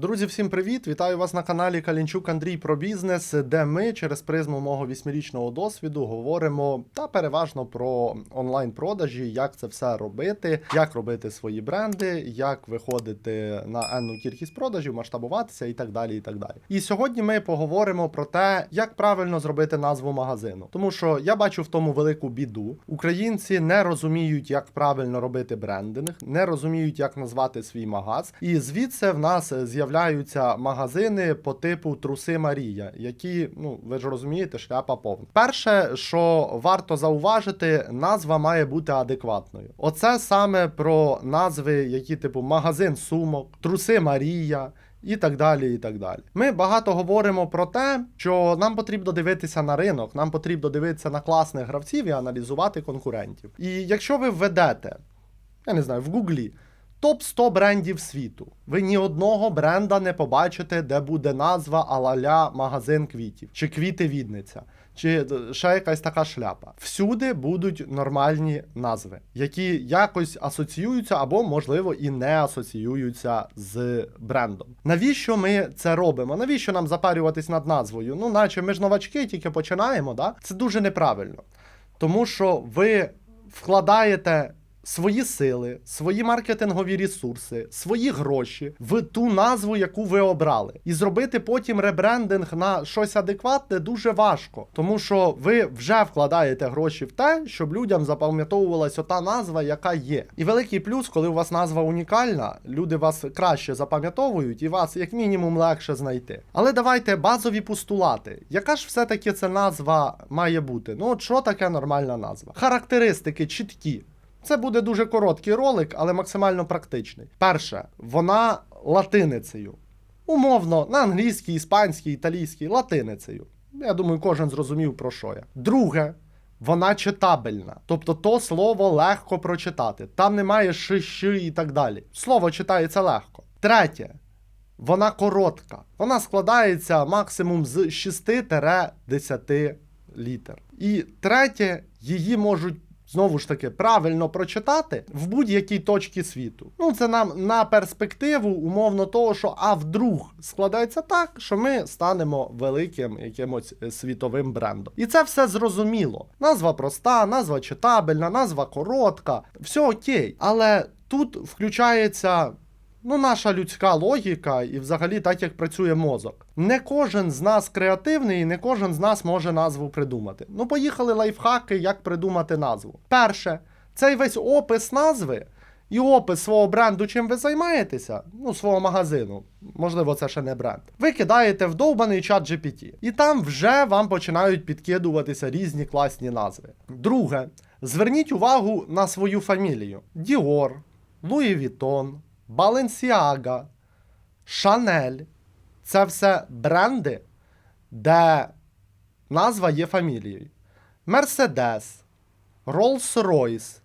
Друзі, всім привіт! Вітаю вас на каналі Калінчук Андрій про бізнес, де ми через призму мого вісьмирічного досвіду говоримо та переважно про онлайн-продажі, як це все робити, як робити свої бренди, як виходити на енну кількість продажів, масштабуватися і так далі. І так далі. І сьогодні ми поговоримо про те, як правильно зробити назву магазину. Тому що я бачу в тому велику біду. Українці не розуміють, як правильно робити брендинг, не розуміють, як назвати свій магаз. І звідси в нас з'являються магазини по типу Труси Марія, які, ну ви ж розумієте, шляпа повна. Перше, що варто зауважити, назва має бути адекватною. Оце саме про назви, які типу магазин сумок, труси Марія. І так далі, і так далі. Ми багато говоримо про те, що нам потрібно дивитися на ринок, нам потрібно дивитися на класних гравців і аналізувати конкурентів. І якщо ви введете, я не знаю, в Гуглі топ 100 брендів світу, ви ні одного бренда не побачите, де буде назва алаля магазин квітів, чи квіти Відниця, чи е, ще якась така шляпа. Всюди будуть нормальні назви, які якось асоціюються або, можливо, і не асоціюються з брендом. Навіщо ми це робимо? Навіщо нам запарюватись над назвою? Ну, наче ми ж новачки, тільки починаємо, да? Це дуже неправильно. Тому що ви вкладаєте свої сили, свої маркетингові ресурси, свої гроші в ту назву, яку ви обрали. І зробити потім ребрендинг на щось адекватне дуже важко, тому що ви вже вкладаєте гроші в те, щоб людям запам'ятовувалась ота назва, яка є. І великий плюс, коли у вас назва унікальна, люди вас краще запам'ятовують і вас як мінімум легше знайти. Але давайте базові постулати. Яка ж все-таки ця назва має бути? Ну, от що таке нормальна назва? Характеристики чіткі. Це буде дуже короткий ролик, але максимально практичний. Перше, вона латиницею. Умовно, на англійській, іспанській, італійській, латиницею. Я думаю, кожен зрозумів про що я. Друге, вона читабельна. Тобто то слово легко прочитати. Там немає ши, щи і так далі. Слово читається легко. Третє, вона коротка. Вона складається максимум з 6-10 літер. І третє, її можуть знову ж таки правильно прочитати в будь-якій точці світу. Ну, це нам на перспективу, умовно того, що а вдруг складається так, що ми станемо великим якимось е, світовим брендом. І це все зрозуміло. Назва проста, назва читабельна, назва коротка, все окей. Але тут включається. Ну, наша людська логіка і взагалі так, як працює мозок. Не кожен з нас креативний, і не кожен з нас може назву придумати. Ну, поїхали лайфхаки, як придумати назву. Перше, цей весь опис назви і опис свого бренду, чим ви займаєтеся, ну, свого магазину, можливо, це ще не бренд. Ви кидаєте в довбаний чат GPT. І там вже вам починають підкидуватися різні класні назви. Друге, зверніть увагу на свою фамілію: Dior, Louis Vuitton, Balenciaga, Chanel. Це все бренди, де назва є фамілією. Mercedes, Rolls-Royce,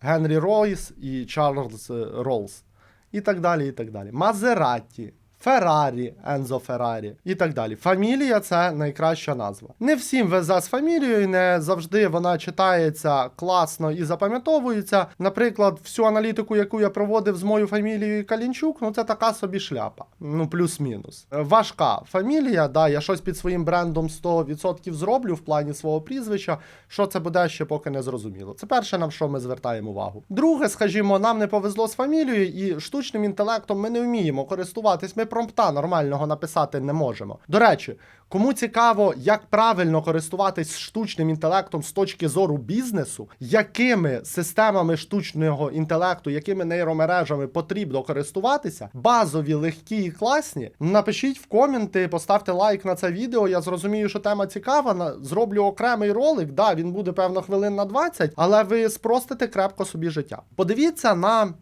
Генрі Ройс і Чарльз Роллс. І так далі, і так далі. Мазераті, Феррарі, Ензо Феррарі і так далі. Фамілія це найкраща назва. Не всім везе з фамілією, не завжди вона читається класно і запам'ятовується. Наприклад, всю аналітику, яку я проводив з моєю фамілією Калінчук, ну це така собі шляпа. Ну, плюс-мінус. Важка фамілія, да, я щось під своїм брендом 100% зроблю в плані свого прізвища. Що це буде ще поки не зрозуміло. Це перше, на що ми звертаємо увагу. Друге, скажімо, нам не повезло з фамілією, і штучним інтелектом ми не вміємо користуватись. Ми промпта нормального написати не можемо. До речі, кому цікаво, як правильно користуватись штучним інтелектом з точки зору бізнесу, якими системами штучного інтелекту, якими нейромережами потрібно користуватися, базові, легкі і класні, напишіть в коменти, поставте лайк на це відео. Я зрозумію, що тема цікава. Зроблю окремий ролик. Да, він буде певно хвилин на 20, але ви спростите крепко собі життя. Подивіться на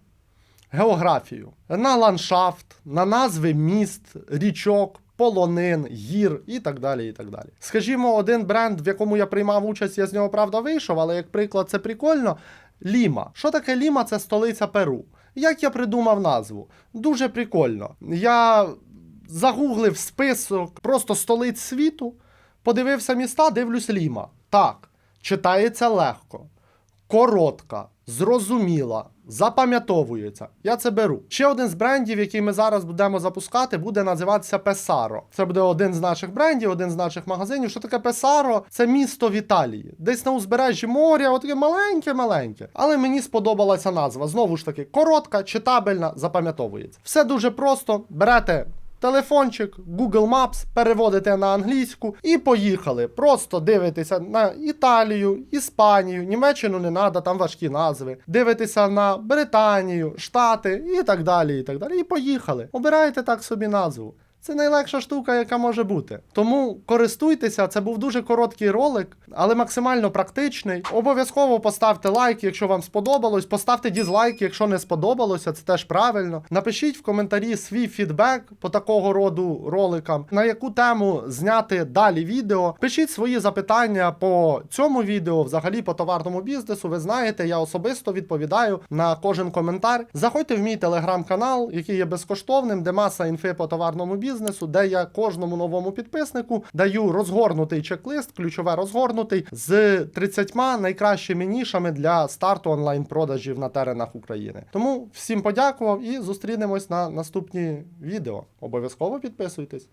географію, на ландшафт, на назви міст, річок. Полонин, гір і так далі. і так далі. Скажімо, один бренд, в якому я приймав участь, я з нього правда вийшов, але як приклад, це прикольно. Ліма. Що таке Ліма? Це столиця Перу. Як я придумав назву? Дуже прикольно. Я загуглив список просто столиць світу, подивився міста, дивлюсь Ліма. Так, читається легко, коротка, зрозуміла, запам'ятовується. Я це беру. Ще один з брендів, який ми зараз будемо запускати, буде називатися Песаро. Це буде один з наших брендів, один з наших магазинів. Що таке Песаро? Це місто в Італії, десь на узбережжі моря, отаке маленьке-маленьке. Але мені сподобалася назва. Знову ж таки, коротка, читабельна, запам'ятовується. Все дуже просто. Берете. Телефончик, Google Maps, переводите на англійську і поїхали. Просто дивитеся на Італію, Іспанію, Німеччину не треба, там важкі назви. Дивитеся на Британію, Штати і так далі. І так далі. І поїхали. Обирайте так собі назву. Це найлегша штука, яка може бути. Тому користуйтеся, це був дуже короткий ролик, але максимально практичний. Обов'язково поставте лайк, якщо вам сподобалось. Поставте дізлайк, якщо не сподобалося, це теж правильно. Напишіть в коментарі свій фідбек по такого роду роликам, на яку тему зняти далі відео. Пишіть свої запитання по цьому відео, взагалі по товарному бізнесу. Ви знаєте, я особисто відповідаю на кожен коментар. Заходьте в мій телеграм-канал, який є безкоштовним, де маса інфи по товарному бізнесу, де я кожному новому підписнику даю розгорнутий чек-лист, ключове розгорнутий з 30 найкращими нішами для старту онлайн-продажів на теренах України. Тому всім подякував і зустрінемось на наступні відео. Обов'язково підписуйтесь.